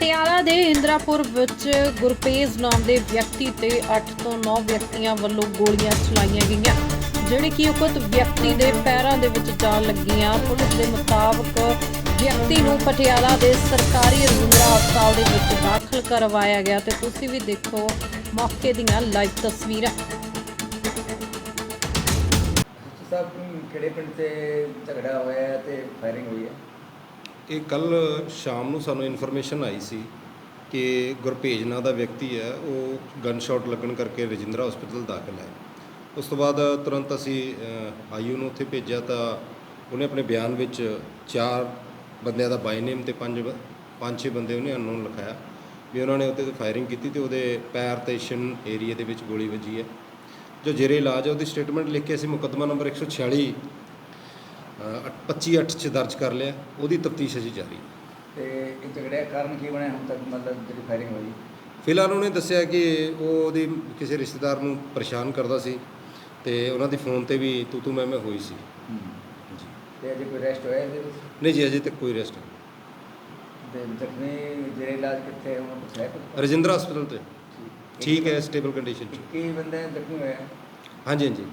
ਪਟਿਆਲਾ ਦੇ ਇੰਦਰਾਪੁਰ ਵਿੱਚ ਗੁਰਪੇਜ ਨਾਮ ਦੇ ਵਿਅਕਤੀ ਤੇ 8 ਤੋਂ 9 ਵਿਅਕਤੀਆਂ ਵੱਲੋਂ ਗੋਲੀਆਂ ਚਲਾਈਆਂ ਗਈਆਂ, ਜਿਹੜੇ ਕਿ ਉਕਤ ਵਿਅਕਤੀ ਦੇ ਪੈਰਾਂ ਦੇ ਵਿੱਚ ਜਾ ਲੱਗੀਆਂ। ਪੁਲਿਸ ਦੇ ਮੁਤਾਬਕ ਵਿਅਕਤੀ ਨੂੰ ਪਟਿਆਲਾ ਦੇ ਸਰਕਾਰੀ ਰਜਿੰਦਰਾ ਹਸਪਤਾਲ ਦੇ ਵਿੱਚ ਦਾਖਲ ਕਰਵਾਇਆ ਗਿਆ ਤੇ ਤੁਸੀਂ ਵੀ ਦੇਖੋ ਮੌਕੇ ਦੀਆਂ ਲਾਈਵ ਤਸਵੀਰਾਂ। ਸਾਹਿਬ ਕਿਹੜੇ ਪਿੰਡ ਤੇ ਝਗੜਾ ਹੋਇਆ ਤੇ ਫਾਇਰਿੰਗ ਹੋਈ ਹੈ? ਇਹ ਕੱਲ ਸ਼ਾਮ ਨੂੰ ਸਾਨੂੰ ਇਨਫੋਰਮੇਸ਼ਨ ਆਈ ਸੀ ਕਿ ਗੁਰਭੇਜ ਨਾਂ ਦਾ ਵਿਅਕਤੀ ਹੈ, ਉਹ ਗਨ ਸ਼ਾਟ ਲੱਗਣ ਕਰਕੇ ਰਜਿੰਦਰਾ ਹਸਪੀਟਲ ਦਾਖਲ ਹੈ। ਉਸ ਤੋਂ ਬਾਅਦ ਤੁਰੰਤ ਅਸੀਂ ਆਈਯੂ ਨੂੰ ਉੱਥੇ ਭੇਜਿਆ ਤਾਂ ਉਹਨੇ ਆਪਣੇ ਬਿਆਨ ਵਿੱਚ ਚਾਰ ਬੰਦਿਆਂ ਦਾ ਬਾਈ ਨੇਮ ਤੇ ਪੰਜ ਪੰਜ ਛੇ ਬੰਦੇ ਉਹਨੇ ਅਨਨੋਨ ਲਿਖਾਇਆ ਵੀ ਉਹਨਾਂ ਨੇ ਉੱਤੇ ਤੇ ਫਾਇਰਿੰਗ ਕੀਤੀ ਤੇ ਉਹਦੇ ਪੈਰ ਤੇ ਸ਼ਿਨ ਏਰੀਆ ਦੇ ਵਿੱਚ ਗੋਲੀ ਵੱਜੀ ਹੈ। ਜੋ ਜੇਰੇ ਇਲਾਜ ਹੈ, ਉਹਦੀ ਸਟੇਟਮੈਂਟ ਲਿਖ ਕੇ ਅਸੀਂ ਮੁਕੱਦਮਾ ਨੰਬਰ 146 25 8 ਚ ਦਰਜ ਕਰ ਲਿਆ ਉਹਦੀ ਤਫਤੀਸ਼ ਅਜੀ ਜਾਰੀ। ਹੈ ਤੇ ਇਹ ਝਗੜੇ ਦਾ ਕਾਰਨ ਕੀ ਬਣਿਆ ਹੁਣ ਤੱਕ ਮਤਲਬ ਜਿਹੜੀ ਫਾਇਰਿੰਗ ਹੋਈ? ਫਿਲਹਾਲ ਉਹਨੇ ਦੱਸਿਆ ਕਿ ਉਹ ਉਹਦੀ ਕਿਸੇ ਰਿਸ਼ਤੇਦਾਰ ਨੂੰ ਪਰੇਸ਼ਾਨ ਕਰਦਾ ਸੀ ਤੇ ਉਹਨਾਂ ਦੀ ਫੋਨ ਤੇ ਵੀ ਤੂੰ ਤੂੰ ਮੈਂ ਮੈਂ ਹੋਈ ਸੀ। ਜੀ। ਤੇ ਅਜੇ ਕੋਈ ਰੈਸਟ ਹੋਇਆ ਇਹਦੇ ਵਿੱਚ? ਨਹੀਂ ਜੀ ਅਜੇ ਤੱਕ ਕੋਈ ਰੈਸਟ ਤੇ ਜ਼ਖਮੀ ਜਿਹੜੇ ਇਲਾਜ ਕਿੱਥੇ ਉਹਨਾਂ ਨੂੰ ਪੁੱਛਿਆ ਰਜਿੰਦਰਾ ਹਸਪੀਟਲ ਤੇ। ਠੀਕ। ਹੈ ਸਟੇਬਲ ਕੰਡੀਸ਼ਨ ਚ। ਕੀ ਬੰਦੇ ਜ਼ਖਮੀ ਹੋਏ ਹਾਂਜੀ ਹਾਂਜੀ।